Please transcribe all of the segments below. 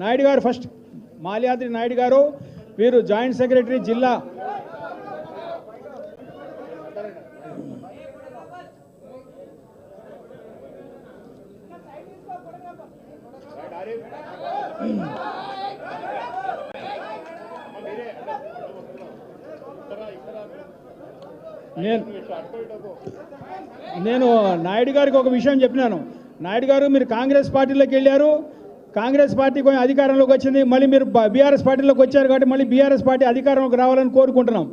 నాయుడు గారు ఫస్ట్. మాల్యాద్రి నాయుడు గారు వీరు జాయింట్ సెక్రటరీ జిల్లా. నేను నేను నాయుడు గారికి ఒక విషయం చెప్పినాను. నాయుడు గారు మీరు కాంగ్రెస్ పార్టీలోకి వెళ్ళారు. కాంగ్రెస్ పార్టీ కొంచెం అధికారంలోకి వచ్చింది. మళ్ళీ మీరు బీఆర్ఎస్ పార్టీలోకి వచ్చారు కాబట్టి మళ్ళీ బీఆర్ఎస్ పార్టీ అధికారంలోకి రావాలని కోరుకుంటున్నాం.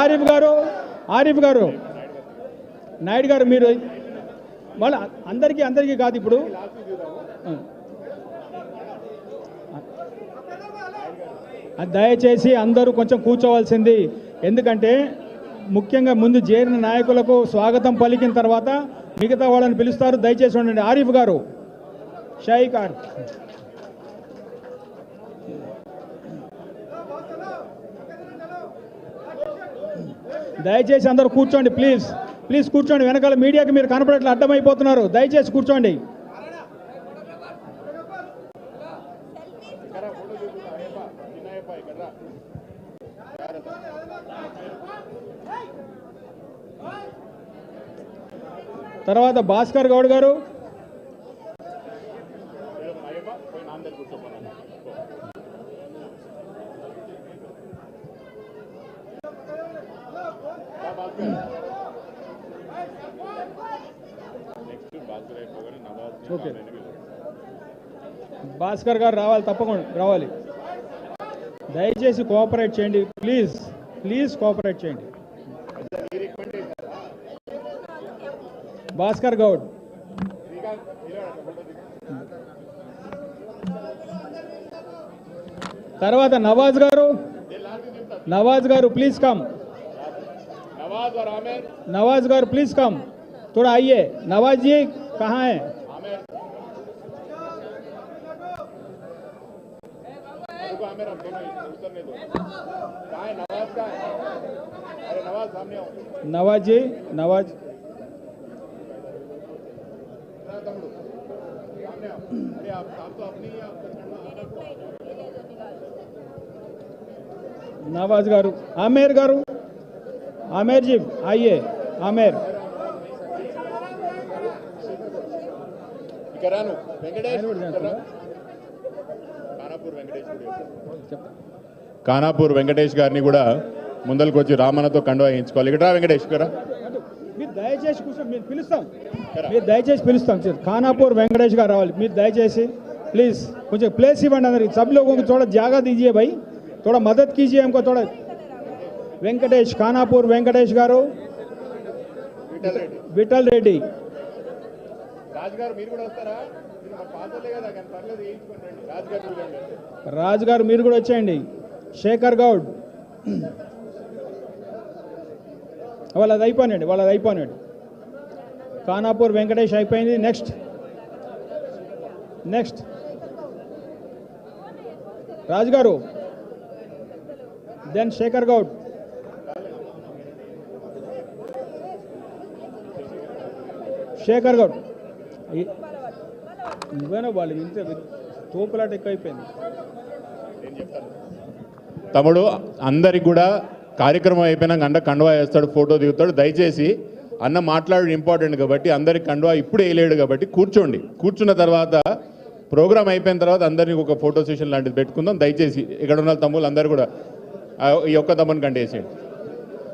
ఆరిఫ్ గారు ఆరిఫ్ గారు నాయుడు గారు మీరు మళ్ళీ అందరికీ అందరికీ కాదు ఇప్పుడు. దయచేసి అందరూ కొంచెం కూర్చోవాల్సింది. ఎందుకంటే ముఖ్యంగా ముందు చేరిన నాయకులకు స్వాగతం పలికిన తర్వాత మిగతా వాళ్ళని పిలుస్తారు. దయచేసి ఉండండి. ఆరిఫ్ గారు షాయిక్ ఆర్ దయచేసి అందరూ కూర్చోండి ప్లీజ్. ప్లీజ్ కూర్చోండి. వెనకాల మీడియాకి మీరు కనపడట్లు అడ్డమైపోతున్నారు దయచేసి కూర్చోండి. తర్వాత భాస్కర్ గౌడ్ గారు. ఓకే. భాస్కర్ గారు రావాలి తప్పకుండా రావాలి. దయచేసి కోఆపరేట్ చేయండి ప్లీజ్ ప్లీజ్ కోఆపరేట్ చేయండి భాస్కర్ గౌడ్ తర్వాత నవాజ్ గారు నవాజ్ గారు ప్లీజ్ కమ్ नवाज और आमिर नवाज गार प्लीज कम थोड़ा आइए नवाज जी कहाँ हैं भाई को आमिर हमको नहीं उतरने दो। कहा है नवाज़ का है? अरे नवाज़ सामने आओ। नवाज़ जी नवाज़। हाँ, अरे आप आप तो अपनी ही आप नवाज़ गारू आमेर गारू। आमेर जी आइए आमेर। वेंकटेश వెంకటేష్ ఇక్కడ రా. ఖానాపూర్ వెంకటేష్ కూడా చెప్తా ఖానాపూర్ వెంకటేష్ గారిని కూడా ముందరికి వచ్చి రామన్నతో కండువా వేయించుకోవాలి ఇక్కడ రా వెంకటేష్ ఇక్కడ రా. మీరు దయచేసి కూర్చో మీరు పిలుస్తాం మీరు దయచేసి పిలుస్తాం సార్ ఖానాపూర్ వెంకటేష్ గారు రావాలి మీరు దయచేసి ప్లీజ్ కొంచెం ప్లేస్ ఇవ్వండి అందరికి सब लोगों को थोड़ा जगह दीजिए भाई थोड़ा मदद कीजिए हमको थोड़ा వెంకటేష్ ఖానాపూర్ వెంకటేష్ గారు విఠల్ రెడ్డి విఠల్ రెడ్డి రాజు గారు మీరు కూడా వస్తారా రాజుగారు గారు మీరు కూడా వచ్చేయండి. శేఖర్ గౌడ్. వాళ్ళది అయిపోయినాడు వాళ్ళది అయిపోయినాడు ఖానాపూర్ వెంకటేష్ అయిపోయింది. నెక్స్ట్. నెక్స్ట్. రాజుగారు. దెన్ శేఖర్ గౌడ్. శేఖర్ గౌడ్. ఇ- వాళ్ళు వింటే తోపులాట ఎక్కువైపోయింది. తమ్ముడు అందరికి కూడా కార్యక్రమం అయిపోయినాక అంట కండువా వేస్తాడు ఫోటో దిగుతాడు. దయచేసి అన్న మాట్లాడు ఇంపార్టెంట్ కాబట్టి అందరికి కండువా ఇప్పుడు వేయలేడు కాబట్టి కూర్చోండి. కూర్చున్న తర్వాత ప్రోగ్రామ్ అయిపోయిన తర్వాత అందరినీ ఒక ఫోటో సెషన్ లాంటిది పెట్టుకుందాం. దయచేసి ఇక్కడ ఉన్న తమ్ముళ్ళు అందరు కూడా ఈ ఒక్క తమ్ముని కంటే వేసేయండి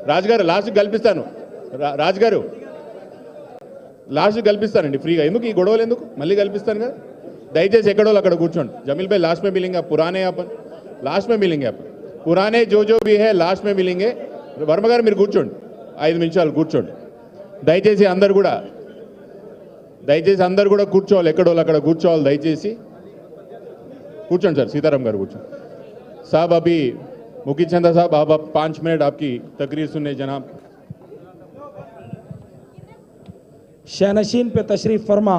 రాజుగారు లాస్ట్ కల్పిస్తాను. రా- రాజుగారు. లాస్ట్ కల్పిస్తానండి ఫ్రీగా. ఎందుకు ఈ గొడవలు ఎందుకు? మళ్ళీ కల్పిస్తాను కదా. దయచేసి ఎక్కడో అక్కడ కూర్చోండి. జమీల్ భాయ్ లాస్ట్ మే మిలింగ్ పురానే యాపన్ లాస్ట్ మే మిలింగ్ యాపన్ పురానే జోజో బిహే లాస్ట్ మే మిలింగే వర్మ గారు మీరు కూర్చోండి. ఐదు నిమిషాలు కూర్చోండి. దయచేసి అందరు కూడా దయచేసి అందరు కూడా కూర్చోవాలి. ఎక్కడో అక్కడ కూర్చోవాలి. దయచేసి కూర్చోండి సార్. సీతారాం గారు కూర్చోండి. సాబ్ అభి मुकी चंदा साहब आप, आप पाँच मिनट आपकी तकरीर सुनने शहनशीन पे तशरीफ़ फरमा।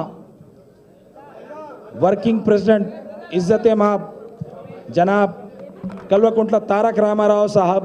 वर्किंग प्रेसिडेंट इज़्ज़त माब जनाब कलवकुंटला तारक रामाराव साहब।